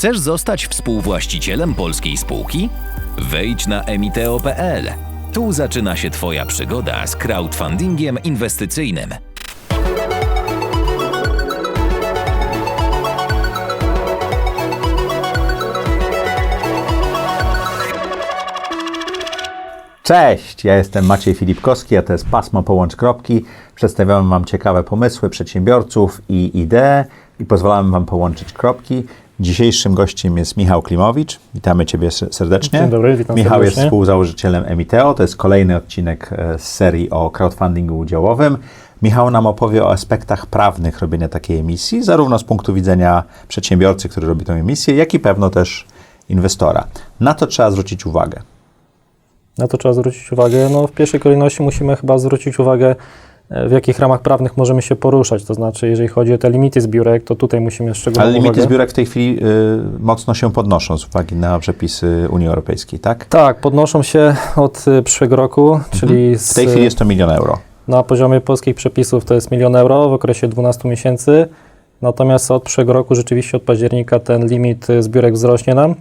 Chcesz zostać współwłaścicielem polskiej spółki? Wejdź na emiteo.pl. Tu zaczyna się Twoja przygoda z crowdfundingiem inwestycyjnym. Cześć, ja jestem Maciej Filipkowski, a to jest Pasmo Połącz Kropki. Przedstawiamy Wam ciekawe pomysły przedsiębiorców i idee i pozwalamy Wam połączyć kropki. Dzisiejszym gościem jest Michał Klimowicz. Witamy Ciebie serdecznie. Dzień dobry, witam Michał jest serdecznie. współzałożycielem Emiteo. To jest kolejny odcinek e, z serii o crowdfundingu udziałowym. Michał nam opowie o aspektach prawnych robienia takiej emisji, zarówno z punktu widzenia przedsiębiorcy, który robi tę emisję, jak i pewno też inwestora. Na to trzeba zwrócić uwagę. Na to trzeba zwrócić uwagę. No, w pierwszej kolejności musimy chyba zwrócić uwagę, w jakich ramach prawnych możemy się poruszać. To znaczy, jeżeli chodzi o te limity zbiórek, to tutaj musimy szczególną Ale limity uwagę. zbiórek w tej chwili y, mocno się podnoszą z uwagi na przepisy Unii Europejskiej, tak? Tak, podnoszą się od e, przyszłego roku, czyli Mhm. W z, tej chwili jest to milion euro. na poziomie polskich przepisów to jest milion euro w okresie 12 miesięcy. Natomiast od przyszłego roku, rzeczywiście od października, ten limit e, zbiórek wzrośnie nam,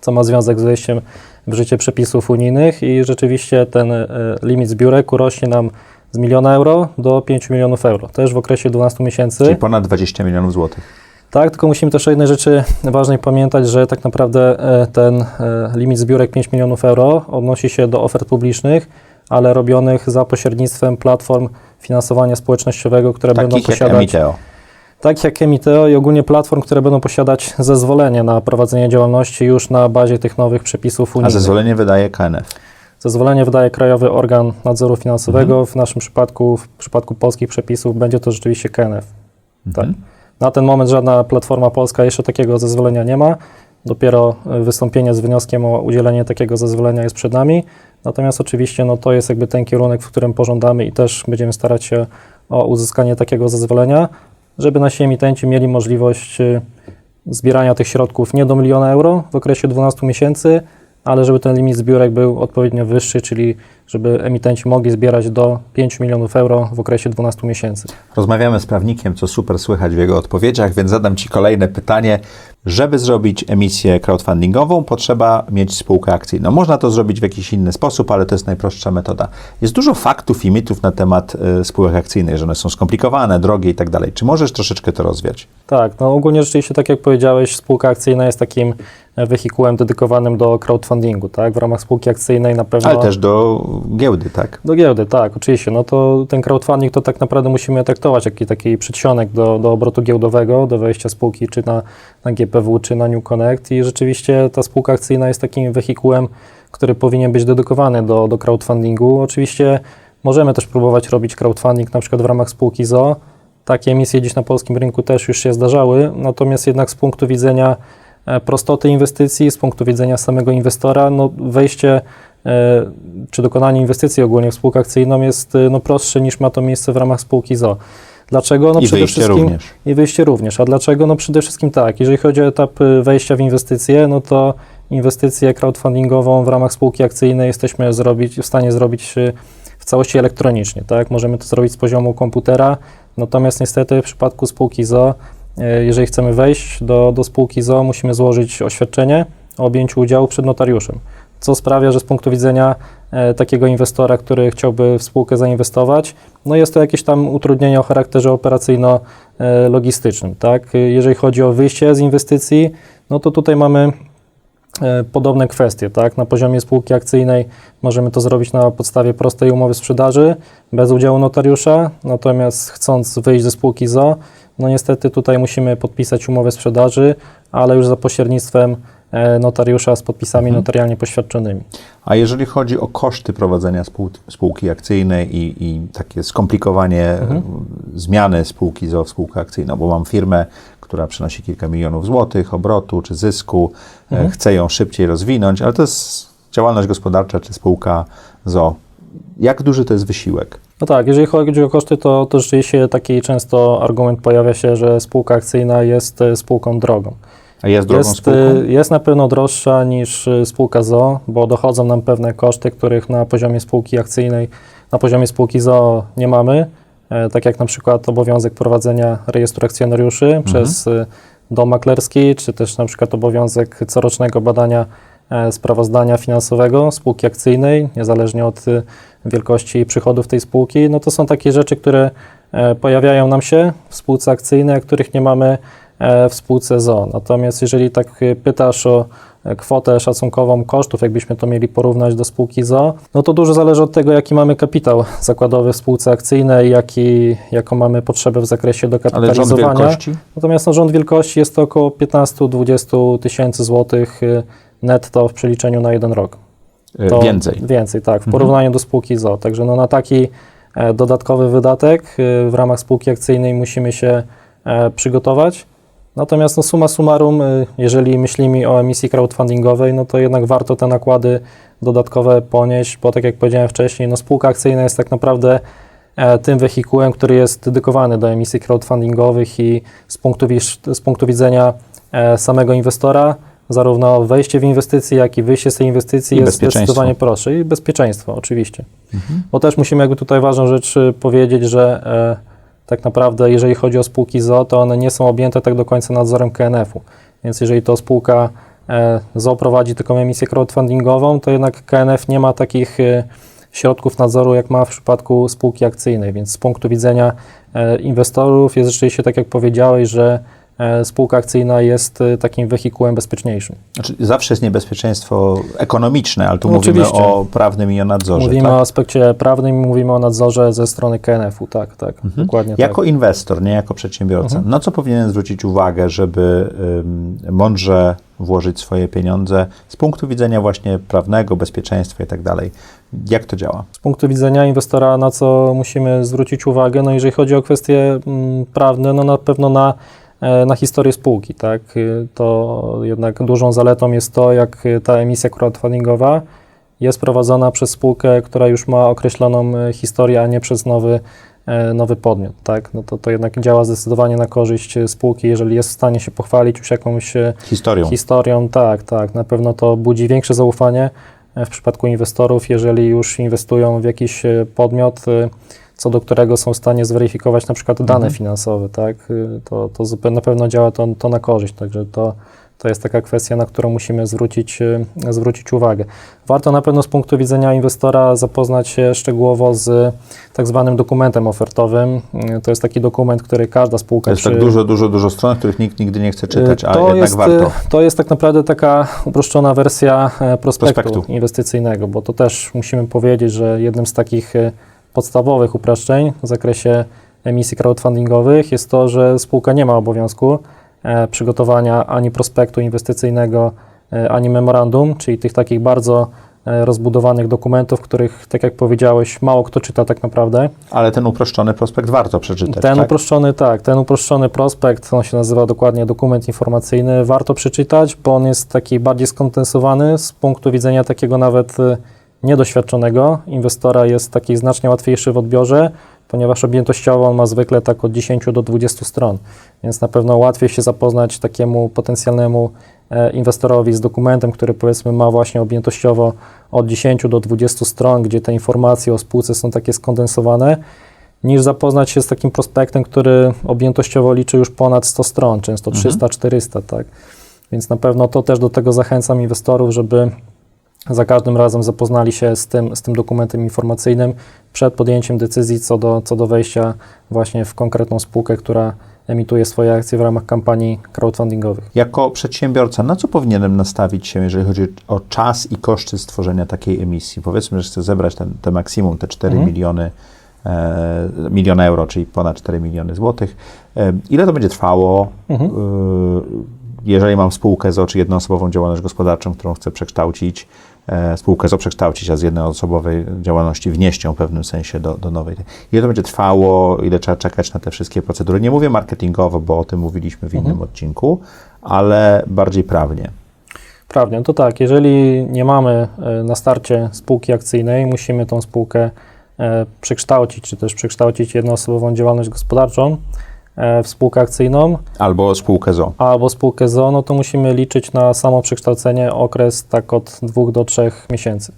co ma związek z wejściem w życie przepisów unijnych i rzeczywiście ten e, limit zbiórek urośnie nam z miliona euro do 5 milionów euro, też w okresie 12 miesięcy. Czyli ponad 20 milionów złotych. Tak, tylko musimy też o jednej rzeczy ważnej pamiętać, że tak naprawdę e, ten e, limit zbiórek 5 milionów euro odnosi się do ofert publicznych, ale robionych za pośrednictwem platform finansowania społecznościowego, które będą Takich jak posiadać Emiteo. tak jak Emiteo i ogólnie platform, które będą posiadać zezwolenie na prowadzenie działalności już na bazie tych nowych przepisów A unijnych. zezwolenie wydaje KNF. Zezwolenie wydaje Krajowy Organ Nadzoru Finansowego. Mhm. W naszym przypadku, w przypadku polskich przepisów, będzie to rzeczywiście KNF. Tak. Mhm. Na ten moment żadna platforma polska jeszcze takiego zezwolenia nie ma. Dopiero e, wystąpienie z wnioskiem o udzielenie takiego zezwolenia jest przed nami. Natomiast oczywiście no, to jest jakby ten kierunek, w którym pożądamy i też będziemy starać się o uzyskanie takiego zezwolenia, żeby nasi emitenci mieli możliwość e, zbierania tych środków nie do miliona euro w okresie 12 miesięcy, ale żeby ten limit zbiórek był odpowiednio wyższy, czyli żeby emitenci mogli zbierać do 5 milionów euro w okresie 12 miesięcy. Rozmawiamy z prawnikiem, co super słychać w jego odpowiedziach, więc zadam Ci kolejne pytanie. Żeby zrobić emisję crowdfundingową, potrzeba mieć spółkę akcyjną. Można to zrobić w jakiś inny sposób, ale to jest najprostsza metoda. Jest dużo faktów i mitów na temat y, spółek akcyjnych, że one są skomplikowane, drogie i tak dalej. Czy możesz troszeczkę to rozwiać? Tak, no ogólnie rzeczywiście, tak jak powiedziałeś, spółka akcyjna jest takim e, wehikułem dedykowanym do crowdfundingu, tak? W ramach spółki akcyjnej na pewno... Ale też do giełdy, tak? Do giełdy, tak, oczywiście. No to ten crowdfunding to tak naprawdę musimy traktować jak taki przedsionek do, do obrotu giełdowego, do wejścia spółki czy na, na GPW, czy na New Connect i rzeczywiście ta spółka akcyjna jest takim wehikułem, który powinien być dedykowany do, do crowdfundingu. Oczywiście możemy też próbować robić crowdfunding na przykład w ramach spółki ZO. Takie emisje dziś na polskim rynku też już się zdarzały, natomiast jednak z punktu widzenia prostoty inwestycji, z punktu widzenia samego inwestora, no wejście e, czy dokonanie inwestycji ogólnie w spółkę akcyjną jest e, no, prostsze niż ma to miejsce w ramach spółki ZO. Dlaczego? No I wyjście również. I wyjście również. A dlaczego? No przede wszystkim tak, jeżeli chodzi o etap wejścia w inwestycje, no to inwestycję crowdfundingową w ramach spółki akcyjnej jesteśmy zrobić, w stanie zrobić w całości elektronicznie, tak? Możemy to zrobić z poziomu komputera, natomiast niestety w przypadku spółki ZO, jeżeli chcemy wejść do, do spółki ZO, musimy złożyć oświadczenie o objęciu udziału przed notariuszem, co sprawia, że z punktu widzenia e, takiego inwestora, który chciałby w spółkę zainwestować, no jest to jakieś tam utrudnienie o charakterze operacyjno-logistycznym, tak? Jeżeli chodzi o wyjście z inwestycji, no to tutaj mamy e, podobne kwestie, tak? Na poziomie spółki akcyjnej możemy to zrobić na podstawie prostej umowy sprzedaży, bez udziału notariusza, natomiast chcąc wyjść ze spółki ZO, no niestety tutaj musimy podpisać umowę sprzedaży, ale już za pośrednictwem e, notariusza z podpisami Mhm. notarialnie poświadczonymi. A jeżeli chodzi o koszty prowadzenia spół, spółki akcyjnej i, i takie skomplikowanie Mhm. e, zmiany spółki w spółkę akcyjną, bo mam firmę, która przynosi kilka milionów złotych obrotu czy zysku, e, Mhm. chcę ją szybciej rozwinąć, ale to jest działalność gospodarcza czy spółka ZO. Jak duży to jest wysiłek? No tak, jeżeli chodzi o koszty, to, to rzeczywiście taki często argument pojawia się, że spółka akcyjna jest e, spółką drogą. A jest drogą Jest, spółką? e, jest na pewno droższa niż e, spółka ZO, bo dochodzą nam pewne koszty, których na poziomie spółki akcyjnej, na poziomie spółki ZO nie mamy, tak jak na przykład obowiązek prowadzenia rejestru akcjonariuszy przez e, dom maklerski, czy też na przykład obowiązek corocznego badania sprawozdania finansowego spółki akcyjnej, niezależnie od e, wielkości przychodów tej spółki, no to są takie rzeczy, które e, pojawiają nam się w spółce akcyjnej, a których nie mamy e, w spółce ZO. Natomiast jeżeli tak e, pytasz o e, kwotę szacunkową kosztów, jakbyśmy to mieli porównać do spółki ZO, no to dużo zależy od tego, jaki mamy kapitał zakładowy w spółce akcyjnej, jaki, jaką mamy potrzebę w zakresie Ale rząd dokapitalizowania. wielkości? Natomiast no, rząd wielkości jest to około 15-20 tysięcy złotych y, netto w przeliczeniu na jeden rok. E, To Więcej. Więcej, tak, w porównaniu do spółki ZO. Także no, na taki e, dodatkowy wydatek y, w ramach spółki akcyjnej musimy się e, przygotować. Natomiast no, summa summarum, jeżeli myślimy o emisji crowdfundingowej, no to jednak warto te nakłady dodatkowe ponieść, bo tak jak powiedziałem wcześniej, no, spółka akcyjna jest tak naprawdę e, tym wehikułem, który jest dedykowany do emisji crowdfundingowych i z punktu, z punktu widzenia e, samego inwestora, zarówno wejście w inwestycje, jak i wyjście z tej inwestycji I jest zdecydowanie prostsze. I bezpieczeństwo, oczywiście. Bo też musimy jakby tutaj ważną rzecz y, powiedzieć, że e, tak naprawdę jeżeli chodzi o spółki ZO, to one nie są objęte tak do końca nadzorem KNF-u. Więc jeżeli to spółka e, ZO prowadzi taką emisję crowdfundingową, to jednak KNF nie ma takich e, środków nadzoru, jak ma w przypadku spółki akcyjnej. Więc z punktu widzenia e, inwestorów jest rzeczywiście tak, jak powiedziałeś, że spółka akcyjna jest e, takim wehikułem bezpieczniejszym. Znaczy, zawsze jest niebezpieczeństwo ekonomiczne, ale tu No, mówimy oczywiście. o prawnym i o nadzorze. Mówimy tak? o aspekcie prawnym mówimy o nadzorze ze strony KNF-u, tak, tak, dokładnie Jako tak. inwestor, nie jako przedsiębiorca, Mhm. na co powinien zwrócić uwagę, żeby ym, mądrze włożyć swoje pieniądze z punktu widzenia właśnie prawnego, bezpieczeństwa i tak dalej? Jak to działa? Z punktu widzenia inwestora, na co musimy zwrócić uwagę, no jeżeli chodzi o kwestie mm, prawne, no na pewno na, e, na historię spółki, tak, Y, to jednak dużą zaletą jest to, jak ta emisja crowdfundingowa jest prowadzona przez spółkę, która już ma określoną e, historię, a nie przez nowy, e, nowy podmiot, tak, no to, to jednak działa zdecydowanie na korzyść e, spółki, jeżeli jest w stanie się pochwalić już jakąś e, Historią. Historią, tak, tak. Na pewno to budzi większe zaufanie e, w przypadku inwestorów, jeżeli już inwestują w jakiś e, podmiot, e, co do którego są w stanie zweryfikować na przykład dane Mhm. finansowe, tak, e, to, to na pewno działa to, to na korzyść, także to, to jest taka kwestia, na którą musimy zwrócić, e, zwrócić uwagę. Warto na pewno z punktu widzenia inwestora zapoznać się szczegółowo z tak zwanym dokumentem ofertowym. E, To jest taki dokument, który każda spółka To jest tak przy- dużo, dużo, dużo stron, których nikt nigdy nie chce czytać, a to jednak jest, warto. y, To jest tak naprawdę taka uproszczona wersja e, prospektu, Prospektu. inwestycyjnego, bo to też musimy powiedzieć, że jednym z takich podstawowych upraszczeń w zakresie emisji crowdfundingowych jest to, że spółka nie ma obowiązku e, przygotowania ani prospektu inwestycyjnego, e, ani memorandum, czyli tych takich bardzo e, rozbudowanych dokumentów, których, tak jak powiedziałeś, mało kto czyta tak naprawdę. Ale ten uproszczony prospekt warto przeczytać, Ten tak? uproszczony, tak, ten uproszczony prospekt, on się nazywa dokładnie dokument informacyjny, warto przeczytać, bo on jest taki bardziej skondensowany z punktu widzenia takiego nawet niedoświadczonego inwestora, jest taki znacznie łatwiejszy w odbiorze, ponieważ objętościowo on ma zwykle tak od 10 do 20 stron, więc na pewno łatwiej się zapoznać takiemu potencjalnemu e, inwestorowi z dokumentem, który powiedzmy ma właśnie objętościowo od 10 do 20 stron, gdzie te informacje o spółce są takie skondensowane, niż zapoznać się z takim prospektem, który objętościowo liczy już ponad 100 stron, często 300-400, tak. Więc na pewno to też do tego zachęcam inwestorów, żeby za każdym razem zapoznali się z tym, z tym dokumentem informacyjnym przed podjęciem decyzji co do, co do wejścia właśnie w konkretną spółkę, która emituje swoje akcje w ramach kampanii crowdfundingowych. Jako przedsiębiorca, na co powinienem nastawić się, jeżeli chodzi o czas i koszty stworzenia takiej emisji? Powiedzmy, że chcę zebrać ten, te maksimum, te 4 Mhm. miliony, e, miliony euro, czyli ponad 4 miliony złotych. E, ile to będzie trwało? Mhm. E, jeżeli mam spółkę ZO, czy jednoosobową działalność gospodarczą, którą chcę przekształcić, spółkę ZO przekształcić, a z jednoosobowej działalności wnieść ją w pewnym sensie do, do nowej. Ile to będzie trwało, ile trzeba czekać na te wszystkie procedury? Nie mówię marketingowo, bo o tym mówiliśmy w innym odcinku, ale bardziej prawnie. Prawnie, no to tak, jeżeli nie mamy e, na starcie spółki akcyjnej, musimy tą spółkę e, przekształcić, czy też przekształcić jednoosobową działalność gospodarczą, e, w spółkę akcyjną Albo spółkę ZO. albo spółkę ZO, no to musimy liczyć na samo przekształcenie okres tak od dwóch do trzech miesięcy.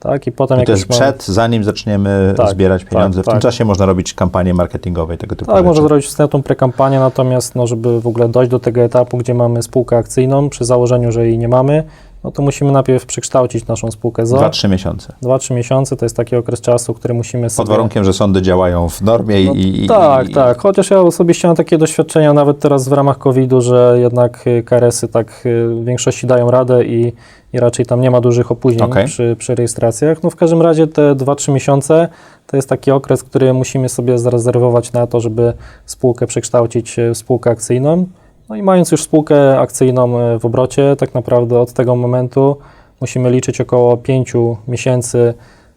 Tak? I potem Mhm. I to jest przed, zanim zaczniemy Tak, zbierać tak, pieniądze. w tym tak. czasie można robić kampanie marketingowe i tego typu Tak, rzeczy. można zrobić wstępną prekampanię, natomiast no, żeby w ogóle dojść do tego etapu, gdzie mamy spółkę akcyjną, przy założeniu, że jej nie mamy, no to musimy najpierw przekształcić naszą spółkę ZO. 2-3 miesiące. 2-3 miesiące to jest taki okres czasu, który musimy sobie... Pod warunkiem, że sądy działają w normie No, i, i... tak, i, tak. Chociaż ja osobiście mam takie doświadczenia nawet teraz w ramach COVID-u, że jednak y, KRS-y tak y, w większości dają radę i, i raczej tam nie ma dużych opóźnień Okej. przy, przy rejestracjach. No w każdym razie te 2-3 miesiące to jest taki okres, który musimy sobie zarezerwować na to, żeby spółkę przekształcić y, w spółkę akcyjną. No i mając już spółkę akcyjną y, w obrocie, tak naprawdę od tego momentu musimy liczyć około 5 miesięcy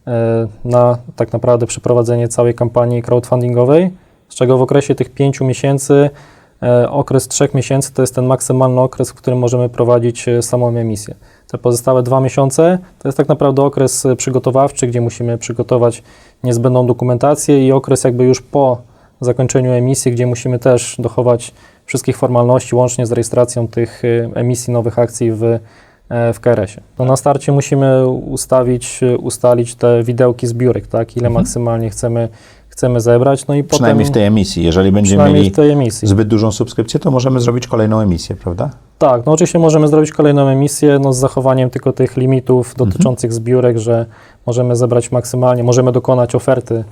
e, na tak naprawdę przeprowadzenie całej kampanii crowdfundingowej, z czego w okresie tych 5 miesięcy, e, okres 3 miesięcy to jest ten maksymalny okres, w którym możemy prowadzić e, samą emisję. Te pozostałe dwa miesiące to jest tak naprawdę okres e, przygotowawczy, gdzie musimy przygotować niezbędną dokumentację i okres jakby już po zakończeniu emisji, gdzie musimy też dochować wszystkich formalności łącznie z rejestracją tych e, emisji nowych akcji w e, w KRS-ie. No na starcie musimy ustawić, e, ustalić te widełki zbiórek, tak, ile maksymalnie chcemy, chcemy zebrać, no i Przynajmniej w potem, tej emisji. Jeżeli będziemy mieli w zbyt dużą subskrypcję, to możemy zrobić kolejną emisję, prawda? Tak, no oczywiście możemy zrobić kolejną emisję, no z zachowaniem tylko tych limitów dotyczących zbiórek, że możemy zebrać maksymalnie, możemy dokonać oferty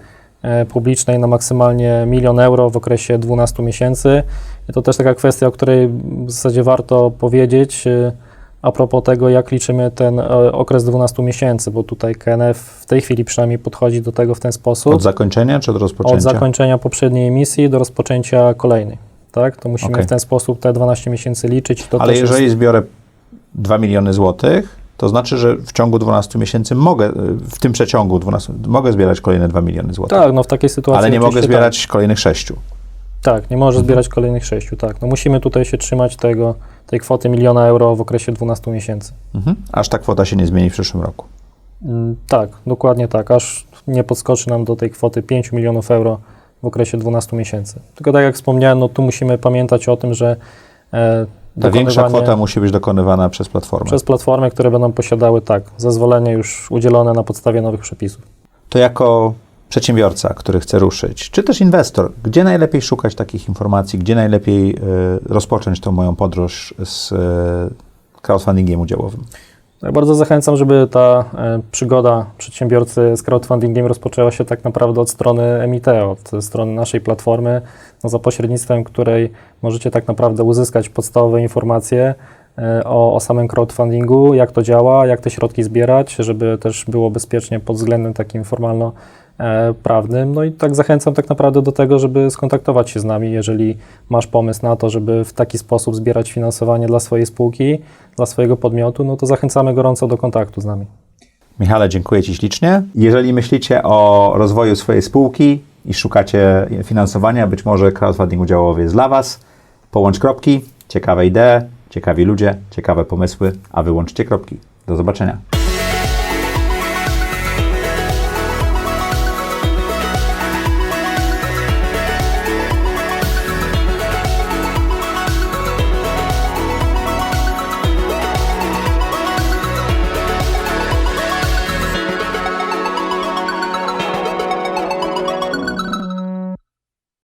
publicznej na maksymalnie milion euro w okresie 12 miesięcy. I to też taka kwestia, o której w zasadzie warto powiedzieć e, a propos tego, jak liczymy ten e, okres 12 miesięcy, bo tutaj KNF w tej chwili przynajmniej podchodzi do tego w ten sposób. Od zakończenia czy od rozpoczęcia? Od zakończenia poprzedniej emisji do rozpoczęcia kolejnej. Tak? To musimy Okej. w ten sposób te 12 miesięcy liczyć. Ale jeżeli jest, zbiorę 2 miliony złotych, to znaczy, że w ciągu 12 miesięcy mogę, w tym przeciągu 12, mogę zbierać kolejne 2 miliony złotych. tak, no w takiej sytuacji. Ale nie mogę oczywiście zbierać kolejnych 6. Tak, tak nie może zbierać kolejnych sześciu. Tak, no musimy tutaj się trzymać tego, tej kwoty miliona euro w okresie 12 miesięcy. Mhm. Aż ta kwota się nie zmieni w przyszłym roku. Mm, Tak, dokładnie tak, aż nie podskoczy nam do tej kwoty 5 milionów euro w okresie 12 miesięcy. Tylko tak jak wspomniałem, no tu musimy pamiętać o tym, że e, Ta większa dokonywanie- kwota musi być dokonywana przez platformę. przez platformy, które będą posiadały tak, zezwolenie już udzielone na podstawie nowych przepisów. To jako przedsiębiorca, który chce ruszyć, czy też inwestor, gdzie najlepiej szukać takich informacji, gdzie najlepiej e, rozpocząć tą moją podróż z e, crowdfundingiem udziałowym? Ja bardzo zachęcam, żeby ta e, przygoda przedsiębiorcy z crowdfundingiem rozpoczęła się tak naprawdę od strony Emiteo, od strony naszej platformy, no, za pośrednictwem której możecie tak naprawdę uzyskać podstawowe informacje e, o, o samym crowdfundingu, jak to działa, jak te środki zbierać, żeby też było bezpiecznie pod względem takim formalno prawnym. No i tak zachęcam tak naprawdę do tego, żeby skontaktować się z nami, jeżeli masz pomysł na to, żeby w taki sposób zbierać finansowanie dla swojej spółki, dla swojego podmiotu, no to zachęcamy gorąco do kontaktu z nami. Michale, dziękuję Ci ślicznie. Jeżeli myślicie o rozwoju swojej spółki i szukacie finansowania, być może crowdfunding udziałowy jest dla Was, połącz kropki, ciekawe idee, ciekawi ludzie, ciekawe pomysły, a wyłączcie kropki. Do zobaczenia.